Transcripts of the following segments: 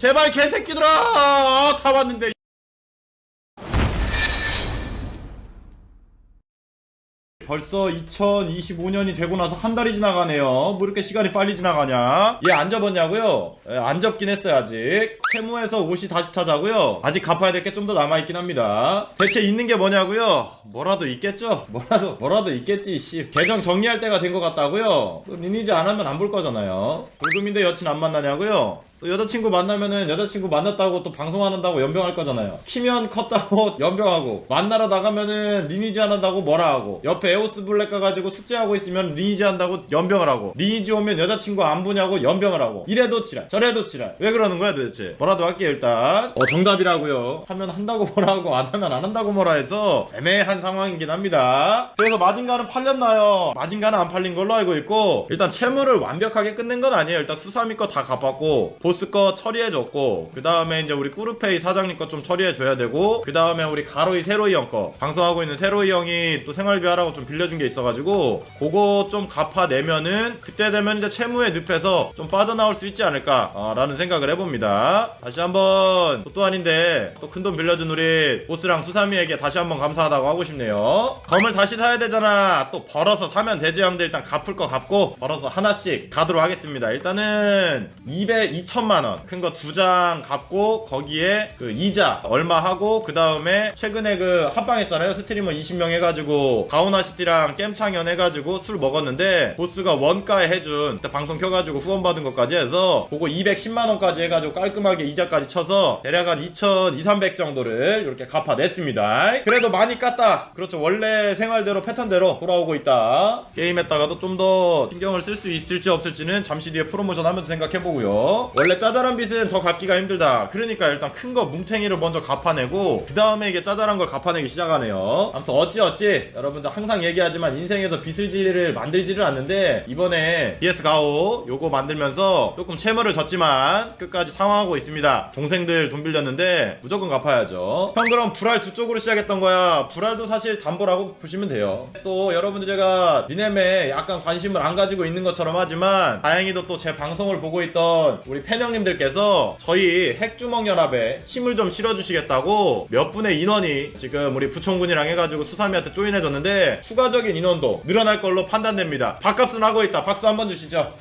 제발 개새끼들아 아, 다 왔는데 벌써 2025년이 되고 나서 한 달이 지나가네요. 뭐 이렇게 시간이 빨리 지나가냐? 얘 안 접었냐고요? 예, 안 접긴 했어요 아직. 세무에서 옷이 다시 찾아고요. 아직 갚아야 될 게 좀 더 남아있긴 합니다. 대체 있는 게 뭐냐고요? 뭐라도 있겠죠? 뭐라도 뭐라도 있겠지. 씨. 계정 정리할 때가 된 것 같다고요? 또 리니지 안 하면 안 볼 거잖아요. 불금인데 여친 안 만나냐고요? 또 여자친구 만나면은 여자친구 만났다고 또 방송한다고 연병할 거잖아요. 키면 컸다고 연병하고 만나러 나가면은 리니지 안 한다고 뭐라 하고 옆에 에오스 블랙 가가지고 숙제하고 있으면 리니지 한다고 연병을 하고 리니지 오면 여자친구 안 보냐고 연병을 하고 이래도 지랄 저래도 지랄. 왜 그러는 거야 도대체? 뭐라도 할게요 일단. 어 정답이라고요. 하면 한다고 뭐라 하고 안 하면 안 한다고 뭐라 해서 애매한 상황이긴 합니다. 그래서 마징가는 팔렸나요? 마징가는 안 팔린 걸로 알고 있고 일단 채무를 완벽하게 끝낸 건 아니에요. 일단 수사미 거 다 갚았고 보스 거 처리해줬고 그 다음에 이제 우리 꾸르페이 사장님 거 좀 처리해줘야 되고 그 다음에 우리 가로이 세로이 형 거. 방송하고 있는 세로이 형이 또 생활비 하라고 좀 빌려준 게 있어가지고 그거 좀 갚아내면은 그때 되면 이제 채무의 늪에서 좀 빠져나올 수 있지 않을까 어, 라는 생각을 해봅니다. 다시 한번 또 아닌데 또 큰 돈 빌려준 우리 보스랑 수사미에게 다시 한번 감사하다고 하고 싶네요. 검을 다시 사야 되잖아. 또 벌어서 사면 되지 형들. 일단 갚을 거 갚고 벌어서 하나씩 가도록 하겠습니다. 일단은 200, 2천 만 원. 큰 거 두 장 갚고 거기에 그 이자 얼마 하고 그 다음에 최근에 그 합방했잖아요. 스트리머 20명 해가지고 가오나시티랑 겜창연 해가지고 술 먹었는데 보스가 원가에 해준 방송 켜가지고 후원 받은 것까지 해서 그거 210만 원까지 해가지고 깔끔하게 이자까지 쳐서 대략 한 2천 2, 300 정도를 이렇게 갚아냈습니다. 그래도 많이 깠다. 그렇죠. 원래 생활대로 패턴대로 돌아오고 있다. 게임했다가도 좀 더 신경을 쓸 수 있을지 없을지는 잠시 뒤에 프로모션 하면서 생각해보고요. 원래 짜잘한 빚은 더 갚기가 힘들다. 그러니까 일단 큰 거 뭉탱이를 먼저 갚아내고 그 다음에 이게 짜잘한 걸 갚아내기 시작하네요. 아무튼 어찌 어찌 여러분들 항상 얘기하지만 인생에서 빚을지를 만들지를 않는데 이번에 DS 가오 요거 만들면서 조금 채무를 졌지만 끝까지 상황하고 있습니다. 동생들 돈 빌렸는데 무조건 갚아야죠. 형 그럼 불알 두 쪽으로 시작했던 거야. 불알도 사실 담보라고 보시면 돼요. 또 여러분들 제가 니넴에 약간 관심을 안 가지고 있는 것처럼 하지만 다행히도 또 제 방송을 보고 있던 우리 팬 형님들께서 저희 핵주먹 연합에 힘을 좀 실어주시겠다고 몇 분의 인원이 지금 우리 부총군이랑 해가지고 수사미한테 조인해줬는데 추가적인 인원도 늘어날 걸로 판단됩니다. 밥값은 하고 있다. 박수 한번 주시죠.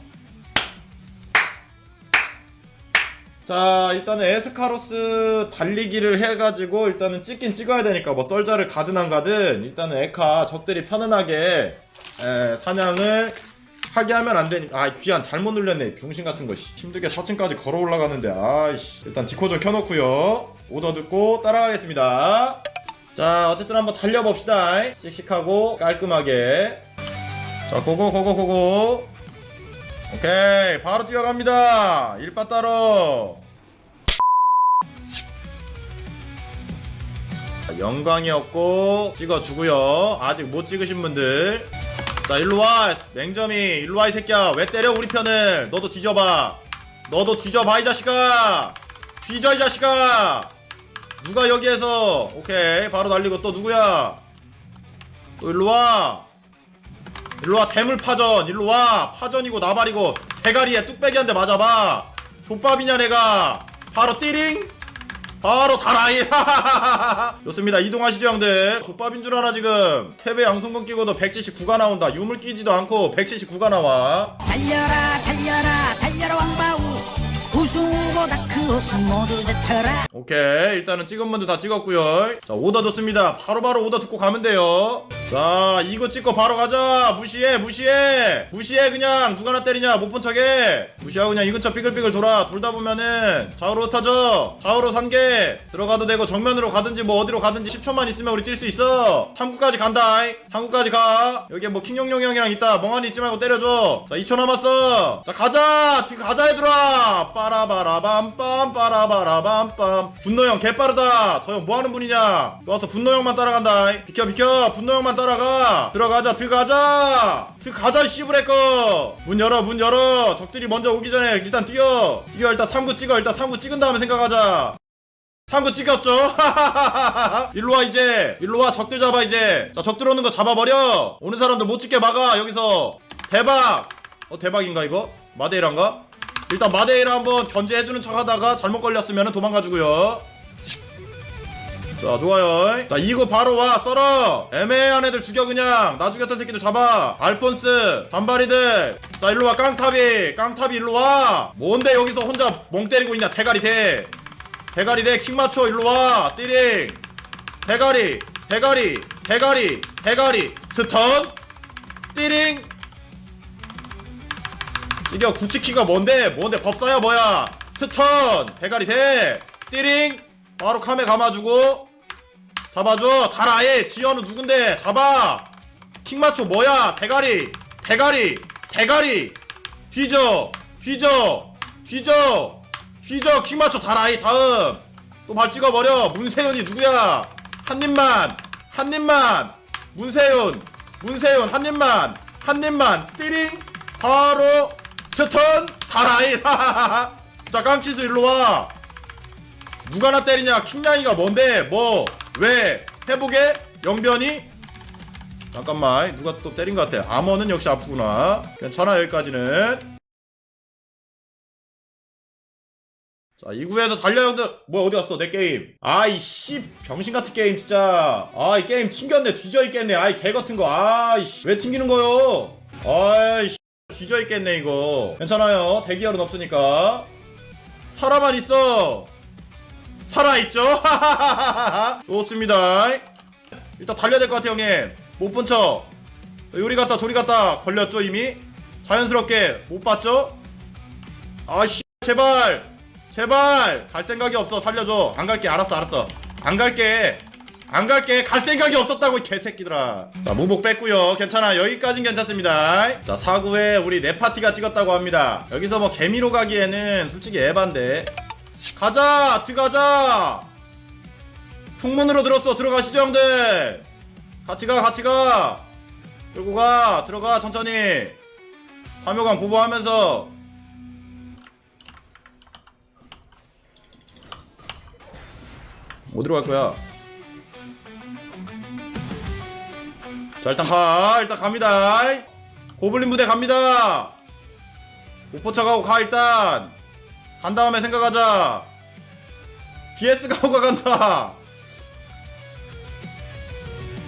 자 일단은 에스카로스 달리기를 해가지고 일단은 찍긴 찍어야 되니까 뭐 썰자를 가든 안 가든 일단은 에카 적들이 편안하게 에, 사냥을 하게 하면 안 되니까 아 귀한 잘못 눌렸네. 중심 같은 거 씨. 힘들게 4층까지 걸어 올라가는데 아이씨. 일단 디코 좀 켜놓고요. 오더 듣고 따라가겠습니다. 자 어쨌든 한번 달려봅시다. 씩씩하고 깔끔하게. 자 고고 고고 고고. 오케이. 바로 뛰어갑니다. 일바 따로. 영광이었고 찍어주고요. 아직 못 찍으신 분들 자 일로와. 맹점이. 일로와 이 새끼야. 왜 때려 우리 편을? 너도 뒤져봐. 너도 뒤져봐 이 자식아. 뒤져 이 자식아. 누가 여기에서? 오케이. 바로 날리고 또 누구야? 또 일로와. 일로와 대물파전. 일로와. 파전이고 나발이고 대가리에 뚝배기 한 대 맞아봐. 족밥이냐 내가? 바로 띠링 바로 다라이 좋습니다. 이동하시죠 형들. 족밥인 줄 알아 지금. 태배 양손건 끼고도 179가 나온다. 유물 끼지도 않고 179가 나와. 달려라 달려라 달려라 우승 보다 큰 웃음 모두 제쳐라. 오케이 일단은 찍은 분들 다 찍었고요. 자 오더 좋습니다. 바로바로 오더 듣고 가면 돼요. 자 이거 찍고 바로 가자. 무시해 무시해. 무시해 그냥. 누가 나 때리냐 못 본 척해. 무시하고 그냥 이 근처 삐글삐글 돌아. 돌다 보면은 좌우로 흩어져. 좌우로 산개 들어가도 되고 정면으로 가든지 뭐 어디로 가든지 10초만 있으면 우리 뛸 수 있어. 탐구까지 간다. 탐구까지 가. 여기 뭐 킹용용 형이랑 있다. 멍하니 있지 말고 때려줘. 자 2초 남았어. 자 가자. 뒤 가자 얘들아. 빠라바라 밤빰 빠라바라밤빰. 분노 형 개빠르다. 저 형 뭐하는 분이냐? 와서 분노 형만 따라간다. 비켜 비켜. 분노 형만 따라가. 들어가자 들어가자. 들어가자 씨부레꺼 문 열어 문 열어. 적들이 먼저 오기 전에 일단 뛰어. 뛰어 일단 3구 찍어 일단 3구 찍은 다음에 생각하자. 3구 찍었죠? 일로와 이제. 일로와 적들 잡아 이제. 자 적들 오는 거 잡아버려. 오는 사람들 못 찍게 막아 여기서. 대박. 어 대박인가 이거? 마데이란가? 일단 마데이라 한번 견제해주는 척 하다가 잘못 걸렸으면 도망가주고요. 자 좋아요. 자 이거 바로 와. 썰어. 애매한 애들 죽여 그냥. 나 죽였던 새끼들 잡아. 알폰스 반바리들. 자 일로와 깡탑이. 깡탑이 일로와. 뭔데 여기서 혼자 멍 때리고 있냐? 대가리 대. 대가리 대. 킹마초 일로와. 띠링. 대가리 대가리 대가리 대가리. 스턴. 띠링 이게 구치키가 뭔데? 뭔데? 법사야 뭐야? 스턴! 대가리 대! 띠링! 바로 카메 감아주고 잡아줘! 달아예! 지연우 누군데? 잡아! 킹마초 뭐야? 대가리! 대가리! 대가리! 뒤져! 뒤져! 뒤져! 뒤져! 킹마초 달아예! 다음! 또 발 찍어버려! 문세윤이 누구야? 한 입만! 한 입만! 문세윤! 문세윤! 한 입만! 한 입만! 띠링! 바로 스턴 달아예 자 깡치수 일로와. 누가 나 때리냐? 킹냥이가 뭔데? 뭐? 왜? 해보게? 영변이? 잠깐만 누가 또 때린 것 같아? 아머는 역시 아프구나. 괜찮아 여기까지는. 자 2구에서 달려 형들. 뭐야 어디 갔어? 내 게임. 아이 씨 병신같은 게임 진짜. 아이 게임 튕겼네. 뒤져 있겠네. 아이 개 같은 거. 아이씨. 왜 튕기는 거요? 아이씨 뒤져 있겠네 이거 괜찮아요 대기열은 없으니까 살아만 있어 살아있죠? 좋습니다. 일단 달려야 될 것 같아요, 형님. 못 본 척. 요리 갔다 조리 갔다 걸렸죠, 이미? 자연스럽게 못 봤죠? 아씨, 제발! 제발! 갈 생각이 없어, 살려줘. 안 갈게, 알았어, 알았어. 안 갈게. 안 갈게. 갈 생각이 없었다고, 이 개새끼들아. 자, 무복 뺐고요 괜찮아. 여기까진 괜찮습니다. 자, 사구에 우리 네 파티가 찍었다고 합니다. 여기서 뭐 개미로 가기에는 솔직히 에반데. 가자 들어가자 풍문으로 들었어 들어가시죠 형들 같이 가 같이 가 끌고 가 들어가 천천히 화묘관 보보하면서 어디로 갈 거야 자 일단 가 일단 갑니다 고블린 부대 갑니다 오포차 가고 가 일단 간 다음에 생각하자. BS 가오가 간다.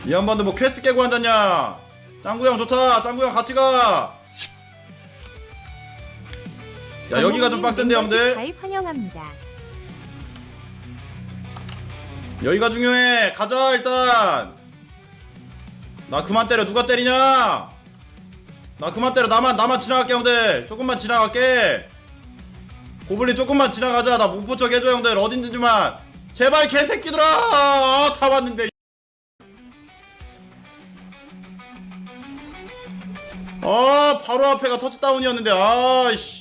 이 양반도 뭐 퀘스트 깨고 앉았냐? 짱구 형 좋다. 짱구 형 같이 가. 야 여기가 좀 빡센데 형들. 가입 환영합니다. 여기가 중요해. 가자 일단. 나 그만 때려. 누가 때리냐? 나 그만 때려. 나만 나만 지나갈게 형들. 조금만 지나갈게. 고블린 조금만 지나가자. 나못 포척 해줘 형들. 어딘지만. 제발 개새끼들아. 아, 다 왔는데. 아 바로 앞에가 터치다운이었는데 아이씨.